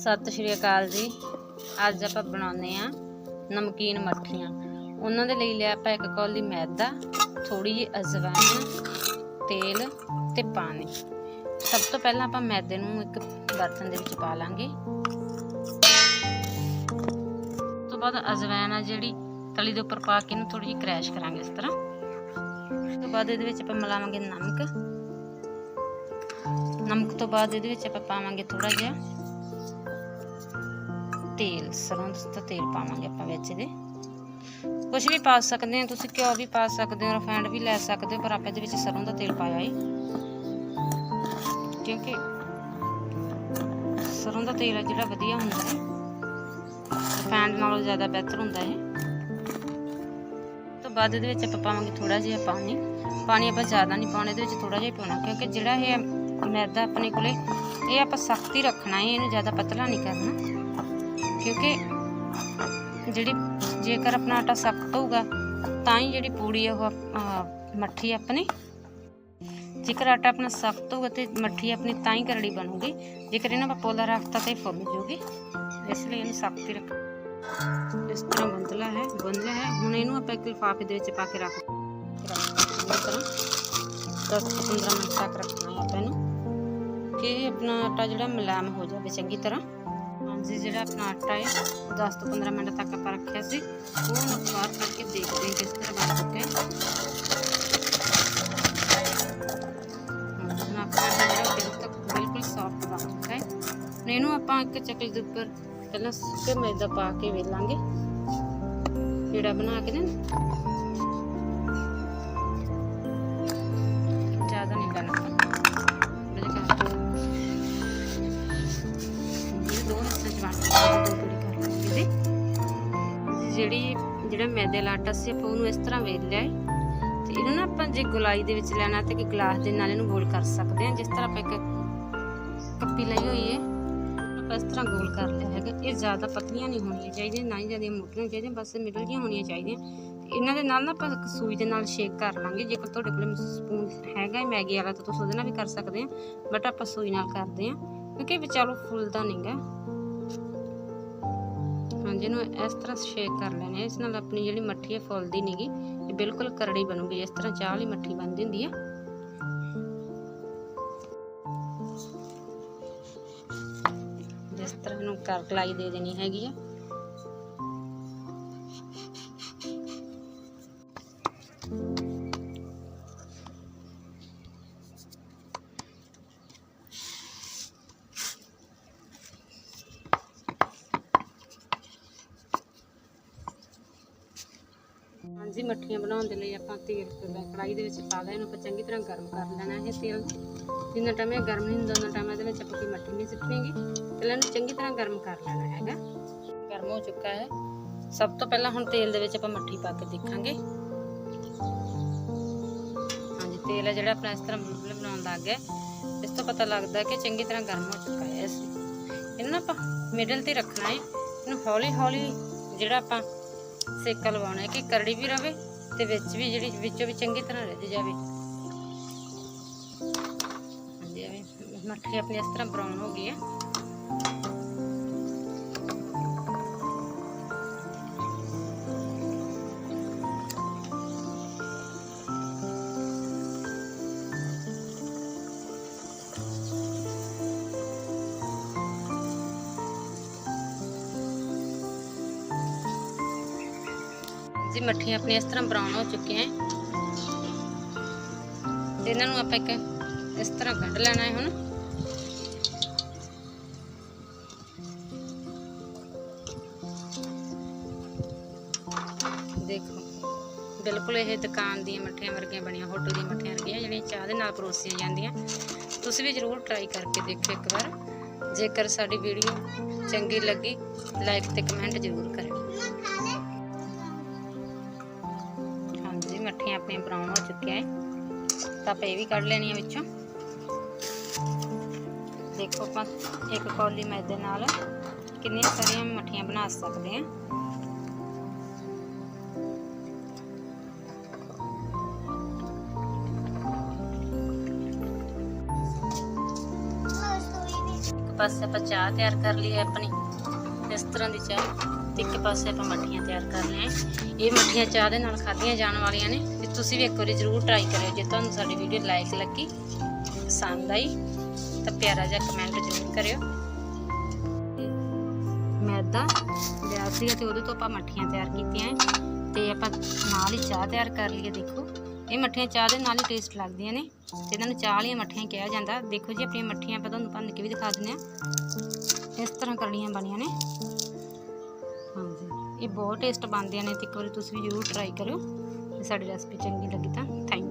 ਸਤਿ ਸ਼੍ਰੀ ਅਕਾਲ ਜੀ। ਅੱਜ ਆਪਾਂ ਬਣਾਉਂਦੇ ਆ ਨਮਕੀਨ ਮੱਠੀਆਂ। ਉਹਨਾਂ ਦੇ ਲਈ ਲਿਆ ਆਪਾਂ ਇੱਕ ਕੌਲੀ ਮੈਦਾ ਥੋੜੀ ਜਿਹੀ ਅਜਵਾਇਣ, ਤੇਲ ਤੇ ਪਾਣੀ। ਸਭ ਤੋਂ ਪਹਿਲਾਂ ਆਪਾਂ ਮੈਦੇ ਨੂੰ ਇੱਕ ਬਰਤਨ ਦੇ ਵਿੱਚ ਪਾ ਲਾਂਗੇ। ਉਸ ਤੋਂ ਬਾਅਦ ਅਜਵਾਇਣ ਆ ਜਿਹੜੀ, ਤਲੀ ਦੇ ਉੱਪਰ ਪਾ ਕੇ ਇਹਨੂੰ ਥੋੜੀ ਜਿਹੀ ਕ੍ਰੈਸ਼ ਕਰਾਂਗੇ ਇਸ ਤਰ੍ਹਾਂ। ਉਸ ਤੋਂ ਬਾਅਦ ਇਹਦੇ ਵਿੱਚ ਆਪਾਂ ਮਿਲਾਵਾਂਗੇ ਨਮਕ। ਨਮਕ ਤੋਂ ਬਾਅਦ ਇਹਦੇ ਵਿੱਚ ਆਪਾਂ ਪਾਵਾਂਗੇ ਥੋੜਾ ਜਿਹਾ ਤੇਲ, ਸਰੋਂ ਦਾ ਤੇਲ ਪਾਵਾਂਗੇ ਆਪਾਂ ਵਿੱਚ ਇਹਦੇ। ਕੁਝ ਵੀ ਪਾ ਸਕਦੇ ਹੋ, ਤੁਸੀਂ ਘਿਓ ਵੀ ਪਾ ਸਕਦੇ ਹੋ ਰਿਫਾਈਂਡ ਵੀ ਲੈ ਸਕਦੇ ਹੋ, ਪਰ ਆਪਾਂ ਇਹਦੇ ਵਿੱਚ ਸਰੋਂ ਦਾ ਤੇਲ ਪਾਇਆ ਏ। ਕਿਉਂਕਿ ਸਰੋਂ ਦਾ ਤੇਲ ਆ ਜਿਹੜਾ ਵਧੀਆ ਹੁੰਦਾ ਹੈ ਰਿਫਾਈਂਡ ਨਾਲੋਂ ਜ਼ਿਆਦਾ ਬਿਹਤਰ ਹੁੰਦਾ ਹੈ ਤੋਂ ਬਾਅਦ ਇਹਦੇ ਵਿੱਚ ਆਪਾਂ ਪਾਵਾਂਗੇ ਥੋੜਾ ਜਿਹਾ ਪਾਣੀ। ਪਾਣੀ ਆਪਾਂ ਜ਼ਿਆਦਾ ਨਹੀਂ ਪਾਉਣਾ, ਇਹਦੇ ਵਿੱਚ ਥੋੜਾ ਜਿਹਾ ਪਾਉਣਾ, ਕਿਉਂਕਿ ਜਿਹੜਾ ਇਹ ਮੈਦਾ ਆਪਣੇ ਕੋਲੇ, ਇਹ ਆਪਾਂ ਸਖਤ ਹੀ ਰੱਖਣਾ ਹੈ ਇਹਨੂੰ ਜ਼ਿਆਦਾ ਪਤਲਾ ਨਹੀਂ ਕਰਨਾ। ਕਿਉਂਕਿ ਜਿਹੜੀ ਜੇਕਰ ਆਪਣਾ ਆਟਾ ਸਖਤ ਹੋਊਗਾ ਤਾਂ ਹੀ ਜਿਹੜੀ ਪੂੜੀ ਆ ਉਹ ਅਹ, ਮੱਠੀ ਆਪਣੀ ਜੇਕਰ ਆਟਾ ਆਪਣਾ ਸਖਤ ਹੋਊਗਾ ਤੇ ਮੱਠੀ ਆਪਣੀ ਤਾਂ ਹੀ ਕਰੜੀ ਬਣੂਗੀ ਜੇਕਰ ਇਹਨਾਂ ਆਪਾਂ ਪੋਲਾ ਰੱਖਤਾ ਤਾਂ ਇਹ ਫੁੱਲ ਜੂਗੀ ਇਸ ਲਈ ਇਹਨੂੰ ਸਖਤ ਹੀ ਰੱਖ ਇਸ ਤਰ੍ਹਾਂ ਗੁੰਦਲਾ ਹੈ ਗੁੰਦਲਾ ਹੈ ਹੁਣ ਇਹਨੂੰ ਆਪਾਂ ਇੱਕ ਲਿਫਾਫੇ ਦੇ ਵਿੱਚ ਪਾ ਕੇ ਰੱਖ ਰੱਖ ਤਰ੍ਹਾਂ 10-15 ਮਿੰਟ ਤੱਕ ਰੱਖਣਾ ਹੈ ਆਪਾਂ ਇਹਨੂੰ ਕਿ ਇਹ ਆਪਣਾ ਆਟਾ ਜਿਹੜਾ ਮੁਲਾਇਮ ਹੋ ਜਾਵੇ ਚੰਗੀ ਤਰ੍ਹਾਂ ਹਾਂਜੀ ਜਿਹੜਾ ਆਪਣਾ ਆਟਾ ਹੈ ਉਹ 10 ਤੋਂ 15 ਮਿੰਟ ਤੱਕ ਆਪਾਂ ਰੱਖਿਆ ਸੀ ਉਹ ਹੁਣ ਬਾਹਰ ਕੱਢ ਕੇ ਦੇਖਦੇ ਹਾਂ ਕਿਸ ਤਰ੍ਹਾਂ ਬਣ ਚੁੱਕਾ ਹੈ ਹੁਣ ਆਪਣਾ ਆਟਾ ਜਿਹੜਾ ਬਿਲਕੁਲ ਬਿਲਕੁਲ ਸੌਫਟ ਬਣ ਚੁੱਕਾ ਹੈ ਹੁਣ ਇਹਨੂੰ ਆਪਾਂ ਇੱਕ ਚੱਕਲੀ ਦੇ ਉੱਪਰ ਪਹਿਲਾਂ ਸੁੱਕੇ ਮੈਦਾ ਪਾ ਕੇ ਵੇਲਾਂਗੇ ਜਿਹੜਾ ਬਣਾ ਕੇ ਨਾ ਜਿਹੜੀ, ਜਿਹੜਾ ਮੈਦੇ ਦਾ ਆਟਾ ਸੀ, ਆਪਾਂ ਉਹਨੂੰ ਇਸ ਤਰ੍ਹਾਂ ਵੇਲ ਲਿਆ ਤੇ ਇਹਨੂੰ ਨਾ ਆਪਾਂ ਜੇ ਗੁਲਾਈ ਦੇ ਵਿੱਚ ਲੈਣਾ ਤੇ ਕਿ ਗਲਾਸ ਦੇ ਨਾਲ ਇਹਨੂੰ ਗੋਲ ਕਰ ਸਕਦੇ ਹਾਂ, ਜਿਸ ਤਰ੍ਹਾਂ ਆਪਾਂ ਇੱਕ ਕੱਪੀ ਲਈ ਹੋਈ ਹੈ। ਆਪਾਂ ਇਸ ਤਰ੍ਹਾਂ ਗੋਲ ਕਰ ਲਿਆ ਹੈਗਾ। ਇਹ ਜ਼ਿਆਦਾ ਪਤਲੀਆਂ ਨਹੀਂ ਹੋਣੀਆਂ ਚਾਹੀਦੀਆਂ, ਨਾ ਹੀ ਜ਼ਿਆਦਾ ਮੋਟੀਆਂ ਚਾਹੀਦੀਆਂ, ਬਸ ਮਿਡਲ ਦੀਆਂ ਹੋਣੀਆਂ ਚਾਹੀਦੀਆਂ। ਇਹਨਾਂ ਦੇ ਨਾਲ ਨਾ ਆਪਾਂ ਸੂਈ ਦੇ ਨਾਲ ਸ਼ੇਕ ਕਰ ਲਾਂਗੇ। ਜੇਕਰ ਤੁਹਾਡੇ ਕੋਲ ਸਪੂਨ ਹੈਗਾ ਮੈਗੀ ਵਾਲਾ, ਤਾਂ ਤੁਸੀਂ ਉਹਦੇ ਨਾਲ ਵੀ ਕਰ ਸਕਦੇ ਆ ਬਟ ਆਪਾਂ ਸੂਈ ਨਾਲ ਕਰਦੇ ਆ ਕਿਉਂਕਿ ਵਿਚਾਲੋ ਫੁੱਲਦਾ ਨਹੀਂਗਾ ਹਾਂਜੀ ਇਸ ਤਰ੍ਹਾਂ ਸ਼ੇਕ ਕਰ ਲੈਣੇ ਆ। ਇਸ ਨਾਲ ਆਪਣੀ ਜਿਹੜੀ ਮੱਠੀ ਹੈ ਫੁੱਲਦੀ ਨਹੀਂਗੀ ਇਹ ਬਿਲਕੁਲ ਕਰੜੀ ਬਣੂਗੀ ਜਿਸ ਤਰ੍ਹਾਂ ਚਾਹ ਵਾਲੀ ਮੱਠੀ ਬਣਦੀ ਹੁੰਦੀ ਹੈ ਜਿਸ ਤਰ੍ਹਾਂ ਨੂੰ ਕਰ ਕਲਾਈ ਦੇ ਦੇਣੀ ਹੈਗੀ ਆ ਹਾਂਜੀ ਮੱਠੀਆਂ ਬਣਾਉਣ ਦੇ ਲਈ ਆਪਾਂ ਤੇਲ ਕੜਾਈ ਦੇ ਵਿੱਚ ਪਾ ਲਿਆ, ਇਹਨੂੰ ਆਪਾਂ ਚੰਗੀ ਤਰ੍ਹਾਂ ਗਰਮ ਕਰ ਲੈਣਾ ਹੈ ਤੇਲ। ਜਿੰਨਾ ਟਾਈਮ ਇਹ ਗਰਮ ਨਹੀਂ ਹੁੰਦਾ ਉਹਨਾਂ ਟਾਈਮ ਇਹਦੇ ਵਿੱਚ ਆਪਾਂ ਕੋਈ ਮੱਠੀ ਨਹੀਂ ਸਿੱਟਣੀਗੀ ਪਹਿਲਾਂ ਇਹਨੂੰ ਚੰਗੀ ਤਰ੍ਹਾਂ ਗਰਮ ਕਰ ਲੈਣਾ ਹੈਗਾ। ਗਰਮ ਹੋ ਚੁੱਕਾ ਹੈ। ਸਭ ਤੋਂ ਪਹਿਲਾਂ ਹੁਣ ਤੇਲ ਦੇ ਵਿੱਚ ਆਪਾਂ ਮੱਠੀ ਪਾ ਕੇ ਦੇਖਾਂਗੇ। ਹਾਂਜੀ, ਤੇਲ ਹੈ ਜਿਹੜਾ ਆਪਣਾ ਇਸ ਤਰ੍ਹਾਂ ਬੁਲਬੁਲੇ ਬਣਾਉਣ ਲੱਗ ਗਿਆ। ਇਸ ਤੋਂ ਪਤਾ ਲੱਗਦਾ ਕਿ ਚੰਗੀ ਤਰ੍ਹਾਂ ਗਰਮ ਹੋ ਚੁੱਕਾ ਹੈ। ਇਸ ਇਹਨੂੰ ਆਪਾਂ ਮਿਡਲ ਤੇ ਰੱਖਣਾ ਹੈ। ਇਹਨੂੰ ਹੌਲੀ ਹੌਲੀ ਜਿਹੜਾ ਆਪਾਂ ਸੇਕਾ ਲਵਾਉਣਾ ਕਿ ਕਰੜੀ ਵੀ ਰਵੇ ਤੇ ਵਿੱਚ ਵੀ ਜਿਹੜੀ ਵਿੱਚੋਂ ਵੀ ਚੰਗੀ ਤਰ੍ਹਾਂ ਰਿੱਝ ਜਾਵੇ। ਹਾਂਜੀ ਮੱਠੀ ਆਪਣੀ ਇਸ ਤਰ੍ਹਾਂ ਬਰਾਊਨ ਹੋ ਗਈ ਹੈ ਜੀ, ਮੱਠੀਆਂ ਆਪਣੀਆਂ ਇਸ ਤਰ੍ਹਾਂ ਬਰਾਊਨ ਹੋ ਚੁੱਕੀਆਂ ਤੇ ਇਹਨਾਂ ਨੂੰ ਆਪਾਂ ਇੱਕ ਇਸ ਤਰ੍ਹਾਂ ਕੱਢ ਲੈਣਾ ਹੈ ਹੁਣ। ਦੇਖੋ, ਬਿਲਕੁਲ ਇਹ ਦੁਕਾਨ ਦੀਆਂ ਮੱਠੀਆਂ ਵਰਗੀਆਂ ਬਣੀਆਂ, ਹੋਟਲ ਦੀਆਂ ਮੱਠੀਆਂ ਵਰਗੀਆਂ, ਜਿਹੜੀਆਂ ਚਾਹ ਦੇ ਨਾਲ ਪਰੋਸੀਆਂ ਜਾਂਦੀਆਂ। ਤੁਸੀਂ ਵੀ ਜ਼ਰੂਰ ਟਰਾਈ ਕਰਕੇ ਦੇਖਿਓ ਇੱਕ ਵਾਰ। ਜੇਕਰ ਸਾਡੀ ਵੀਡੀਓ ਚੰਗੀ ਲੱਗੀ ਲਾਈਕ ਤੇ ਕਮੈਂਟ ਜ਼ਰੂਰ ਕਰਿਓ। ਹਾਂਜੀ ਮੱਠੀਆਂ ਆਪਣੀਆਂ ਬਰਾਊਨ ਹੋ ਚੁੱਕੀਆਂ ਹੈ। ਤਾਂ ਆਪਾਂ ਇਹ ਵੀ ਕੱਢ ਲੈਣੀਆਂ ਵਿੱਚੋਂ। ਦੇਖੋ ਆਪਾਂ ਇੱਕ ਕੌਲੀ ਮੈਦੇ ਨਾਲ ਕਿੰਨੀਆਂ ਸਾਰੀਆਂ ਮੱਠੀਆਂ ਬਣਾ ਸਕਦੇ ਹਾਂ। ਪਾਸੇ ਆਪਾਂ ਚਾਹ ਤਿਆਰ ਕਰ ਲਈ ਹੈ ਆਪਣੀ। ਇਸ ਤਰ੍ਹਾਂ ਦੀ ਚਾਹ। ਤੇ ਇੱਕ ਪਾਸੇ ਆਪਾਂ ਮੱਠੀਆਂ ਤਿਆਰ ਕਰ ਲਈਆਂ। ਇਹ ਮੱਠੀਆਂ ਚਾਹ ਦੇ ਨਾਲ ਖਾਧੀਆਂ ਜਾਣ ਵਾਲੀਆਂ ਨੇ। ਤੁਸੀਂ ਵੀ ਇੱਕ ਵਾਰੀ ਜ਼ਰੂਰ ਟਰਾਈ ਕਰਿਓ ਜੇ ਤੁਹਾਨੂੰ ਸਾਡੀ ਵੀਡੀਓ ਲਾਈਕ ਲੱਗੀ, ਪਸੰਦ ਆਈ, ਤਾਂ ਪਿਆਰਾ ਜਿਹਾ ਕਮੈਂਟ ਜ਼ਰੂਰ ਕਰਿਓ। ਮੈਦਾ ਲਿਆ ਸੀ ਤੇ ਉਹਦੇ ਤੋਂ ਆਪਾਂ ਮੱਠੀਆਂ ਤਿਆਰ ਕੀਤੀਆਂ ਹੈ ਤੇ ਆਪਾਂ ਨਾਲ ਹੀ ਚਾਹ ਤਿਆਰ ਕਰ ਲਈਏ, ਦੇਖੋ। ਇਹ ਮੱਠੀਆਂ ਚਾਹ ਦੇ ਨਾਲ ਹੀ ਟੇਸਟ ਲੱਗਦੀਆਂ ਨੇ। ਤੇ ਇਹਨਾਂ ਨੂੰ ਚਾਹ ਵਾਲੀਆਂ ਮੱਠੀਆਂ ਕਿਹਾ ਜਾਂਦਾ। ਦੇਖੋ ਜੀ, ਆਪਣੀਆਂ ਮੱਠੀਆਂ ਆਪਾਂ ਤੁਹਾਨੂੰ ਭੰਨ ਕੇ ਵੀ ਦਿਖਾ ਦਿੰਦੇ ਆ ਇਸ ਤਰ੍ਹਾਂ ਕਰਨੀਆਂ ਬਣੀਆਂ ਨੇ। ਹਾਂਜੀ, ਇਹ ਬਹੁਤ ਟੇਸਟ ਬਣਦੀਆਂ ਨੇ ਤੇ ਇੱਕ ਵਾਰੀ ਤੁਸੀਂ ਵੀ ਜ਼ਰੂਰ ਟਰਾਈ ਕਰਿਓ। ਜੇ ਸਾਡੀ ਰੈਸਪੀ ਚੰਗੀ ਲੱਗੀ ਤਾਂ ਥੈਂਕ